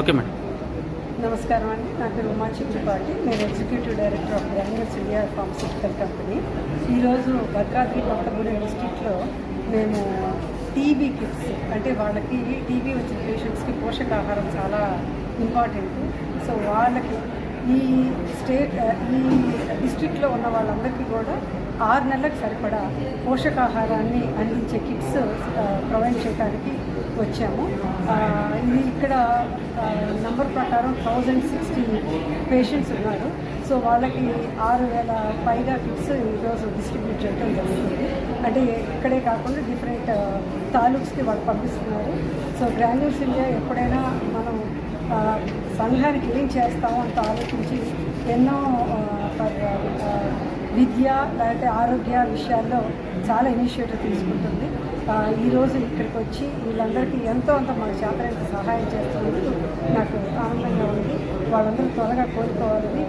Okay madam. నమస్కారం అండి. నా పేరు ఉమా చిక్కుపాటి నేను executive director of granules India pharmaceutical company. ఈరోజు భద్రాద్రి కొత్తగూడెం డిస్టిక్లో మేము టీబీ కిట్స్ అంటే వాళ్ళకి టీబీ వచ్చిన పేషెంట్స్కి పోషకాహారం చాలా ఇంపార్టెంట్. సో వాళ్ళకి ఈ స్టేట్ ఈ డిస్ట్రిక్ట్లో ఉన్న వాళ్ళందరికీ కూడా ఆరు నెలలకు సరిపడా పోషకాహారాన్ని అందించే కిట్స్ ప్రొవైడ్ చేయడానికి వచ్చాము. ఇక్కడ నంబర్ ప్రకారం థౌజండ్ సిక్స్టీ పేషెంట్స్ ఉన్నారు. సో వాళ్ళకి ఆరు వేల పైగా కిట్స్ ఈరోజు డిస్ట్రిబ్యూట్ చేయడం జరుగుతుంది. అంటే ఇక్కడే కాకుండా డిఫరెంట్ తాలూక్స్కి వాళ్ళు పంపిస్తున్నారు. సో గ్రాన్యూస్ ఇండియా ఎప్పుడైనా మనం సంఘానికి ఏం చేస్తామో అంత ఆలోచించి ఎన్నో విద్య లేకపోతే ఆరోగ్య విషయాల్లో చాలా ఇనిషియేటివ్ తీసుకుంటుంది. ఈరోజు ఇక్కడికి వచ్చి వీళ్ళందరికీ ఎంతో అంత మన చేతనైతే సహాయం చేస్తున్నందుకు నాకు ఆనందంగా ఉంది. వాళ్ళందరూ త్వరగా కోరుకోవాలని